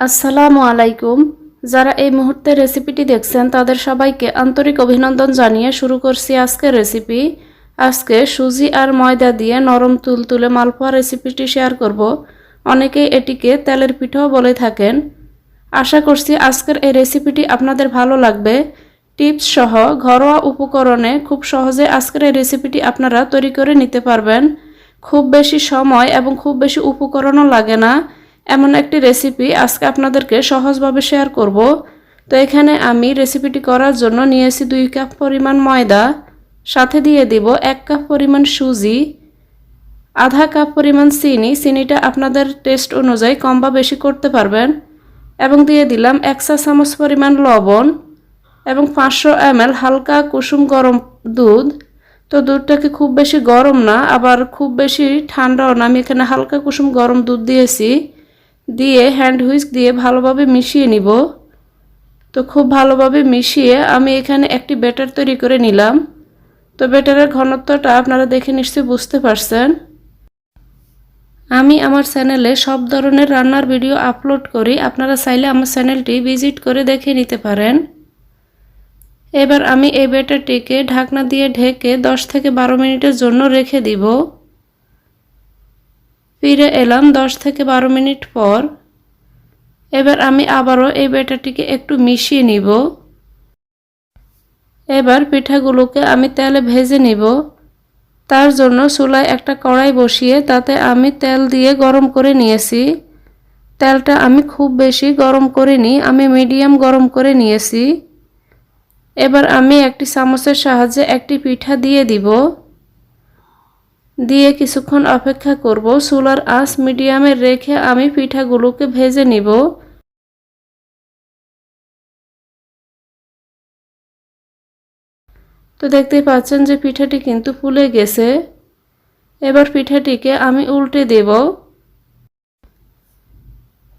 আসসালামু আলাইকুম। যারা এই মুহূর্তে রেসিপিটি দেখছেন, তাদের সবাইকে আন্তরিক অভিনন্দন জানিয়ে শুরু করছি আজকের রেসিপি আজকে সুজি আর ময়দা দিয়ে নরম তুলতুলে মালপোয়া রেসিপিটি শেয়ার করব। অনেকেই এটিকে তেলের পিঠাও বলে থাকেন। আশা করছি আজকের এই রেসিপিটি আপনাদের ভালো লাগবে। টিপস সহ ঘরোয়া উপকরণে খুব সহজে আজকের এই রেসিপিটি আপনারা তৈরি করে নিতে পারবেন। খুব বেশি সময় এবং খুব বেশি উপকরণও লাগে না। এমন একটি রেসিপি আজকে আপনাদেরকে সহজভাবে শেয়ার করব। তো এখানে আমি রেসিপিটি করার জন্য নিয়েছি দুই কাপ পরিমাণ ময়দা, সাথে দিয়ে দিব এক কাপ পরিমাণ সুজি, আধা কাপ পরিমাণ চিনি। চিনিটা আপনাদের টেস্ট অনুযায়ী কম বা বেশি করতে পারবেন এবং দিয়ে দিলাম এক চা চামচ পরিমাণ লবণ এবং পাঁচশো এমএল হালকা কুসুম গরম দুধ। তো দুধটাকে খুব বেশি গরম না, আবার খুব বেশি ঠান্ডাও না। আমি এখানে হালকা কুসুম গরম দুধ দিয়েছি। দিয়ে হ্যান্ড হুইস্ক দিয়ে ভালোভাবে মিশিয়ে নিব। তো খুব ভালোভাবে মিশিয়ে আমি এখানে একটি ব্যাটার তৈরি করে নিলাম। তো ব্যাটারের ঘনত্বটা আপনারা দেখে নিশ্চয়ই বুঝতে পারছেন। আমি আমার চ্যানেলে সব ধরনের রান্নার ভিডিও আপলোড করি। আপনারা চাইলে আমার চ্যানেলটি ভিজিট করে দেখে নিতে পারেন। এবার আমি এই ব্যাটারটিকে ঢাকনা দিয়ে ঢেকে 10 থেকে বারো মিনিটের জন্য রেখে দিব। ফিরে এলাম 10 থেকে বারো মিনিট পর। এবার আমি আবারও এই ব্যাটারটিকে একটু মিশিয়ে নিব। এবার পিঠাগুলোকে আমি তেলে ভেজে নিব। তার জন্য চুলায় একটা কড়াই বসিয়ে তাতে আমি তেল দিয়ে গরম করে নিয়েছি। তেলটা আমি খুব বেশি গরম করিনি, আমি মিডিয়াম গরম করে নিয়েছি। এবার আমি একটি চামচের সাহায্যে একটি পিঠা দিয়ে দিব। দিয়ে কিছুক্ষণ অপেক্ষা করব চুলার আঁচ মিডিয়ামে রেখে আমি পিঠাগুলোকে ভেজে নিব। তো দেখতেই পাচ্ছেন যে পিঠাটি কিন্তু ফুলে গেছে। এবার পিঠাটিকে আমি উল্টে দেব।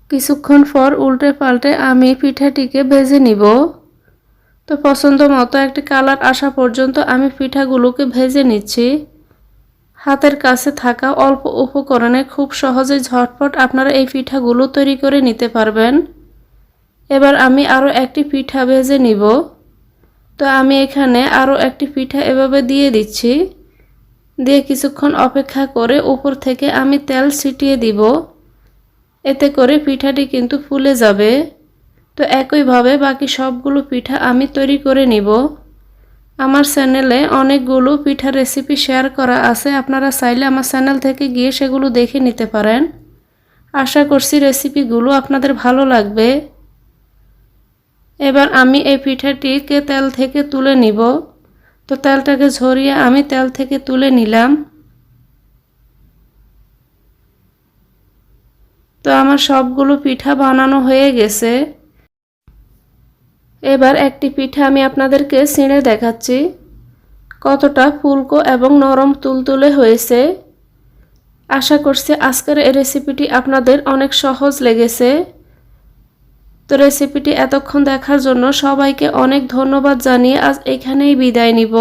কিছুক্ষণ পর উল্টে পাল্টে আমি পিঠাটিকে ভেজে নিব। তো পছন্দ মতো একটি কালার আসা পর্যন্ত আমি পিঠাগুলোকে ভেজে নিচ্ছি। হাতের কাছে থাকা অল্প উপকরণে খুব সহজে ঝটপট আপনারা এই পিঠাগুলো তৈরি করে নিতে পারবেন। এবার আমি আরও একটি পিঠা ভেজে নিব। তো আমি এখানে আরও একটি পিঠা এভাবে দিয়ে দিচ্ছি। দিয়ে কিছুক্ষণ অপেক্ষা করে উপর থেকে আমি তেল ছিটিয়ে দিব। এতে করে পিঠাটি কিন্তু ফুলে যাবে। তো একইভাবে বাকি সবগুলো পিঠা আমি তৈরি করে নিব। আমার চ্যানেলে অনেকগুলো পিঠা রেসিপি শেয়ার করা আছে। আপনারা চাইলে আমার চ্যানেল থেকে গিয়ে সেগুলো দেখে নিতে পারেন। আশা করছি রেসিপিগুলো আপনাদের ভালো লাগবে। এবার আমি এই পিঠাটিকে তেল থেকে তুলে নিব। তো তেলটাকে ঝরিয়ে আমি তেল থেকে তুলে নিলাম। তো আমার সবগুলো পিঠা বানানো হয়ে গেছে। এবার একটি পিঠা আমি আপনাদেরকে ছিঁড়ে দেখাচ্ছি। কতটা ফুলকো এবং নরম তুলতুলে হয়েছে। আশা করছি আজকের এই রেসিপিটি আপনাদের অনেক সহজ লেগেছে। তো রেসিপিটি এতক্ষণ দেখার জন্য সবাইকে অনেক ধন্যবাদ জানিয়ে আজ এখানেই বিদায় নিব।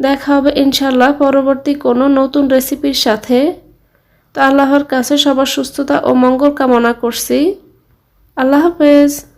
দেখা হবে ইনশাল্লাহ পরবর্তী কোনো নতুন রেসিপির সাথে। তো আল্লাহর কাছে সবার সুস্থতা ও মঙ্গল কামনা করছি। আল্লাহ হাফেজ।